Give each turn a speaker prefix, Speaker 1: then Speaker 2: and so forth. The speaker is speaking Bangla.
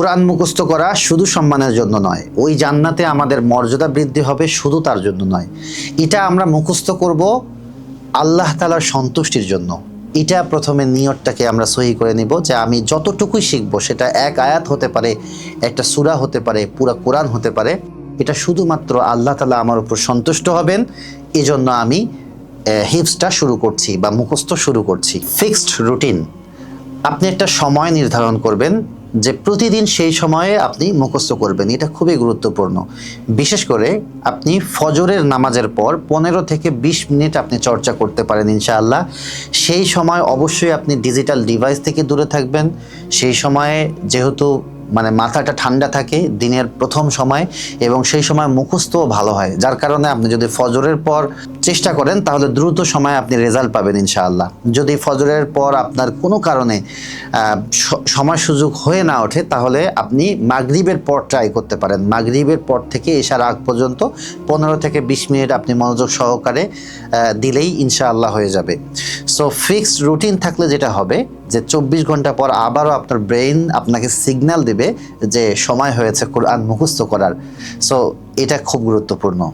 Speaker 1: কোরআন মুখস্থ করা শুধু সম্মানের জন্য নয়, ওই জান্নাতে আমাদের মর্যাদা বৃদ্ধি হবে শুধু তার জন্য নয়। এটা আমরা মুখস্থ করব আল্লাহ তালার সন্তুষ্টির জন্য। এটা প্রথমে নিয়তটাকে আমরা সহি করে নিব যে আমি যতটুকুই শিখব সেটা এক আয়াত হতে পারে, একটা সুরা হতে পারে, পুরা কোরআন হতে পারে, এটা শুধুমাত্র আল্লাহ তালা আমার উপর সন্তুষ্ট হবেন। এজন্য আমি হিপসটা শুরু করছি বা মুখস্থ শুরু করছি। Fixed routine. আপনি একটা সময় নির্ধারণ করবেন যে প্রতিদিন সেই সময়ে আপনি মুখস্থ করবেন, এটা খুবই গুরুত্বপূর্ণ। বিশেষ করে আপনি ফজরের নামাজের পর পনেরো থেকে বিশ মিনিট আপনি চর্চা করতে পারেন ইনশাআল্লাহ। সেই সময় অবশ্যই আপনি ডিজিটাল ডিভাইস থেকে দূরে থাকবেন। সেই সময়ে যেহেতু মানে মাথাটা ঠান্ডা থাকে দিনের প্রথম সময় এবং সেই সময় মুখস্থও ভালো হয়। যার কারণে আপনি যদি ফজরের পর চেষ্টা করেন, তাহলে দ্রুত সময়ে আপনি রেজাল্ট পাবেন ইনশাআল্লাহ। যদি ফজরের পর আপনার কোনো কারণে সময় সুযোগ হয়ে না ওঠে, তাহলে আপনি মাগরিবের পর ট্রাই করতে পারেন। মাগরিবের পর থেকে এসার আগ পর্যন্ত পনেরো থেকে বিশ মিনিট আপনি মনোযোগ সহকারে দিলেই ইনশাআল্লাহ হয়ে যাবে। সো ফিক্সড রুটিন থাকলে যেটা হবে যে চব্বিশ ঘণ্টা পর আবারও আপনার ব্রেইন আপনাকে সিগন্যাল দেবে যে সময় হয়েছে কোরআন মুখস্থ করার। সো এটা খুব গুরুত্বপূর্ণ।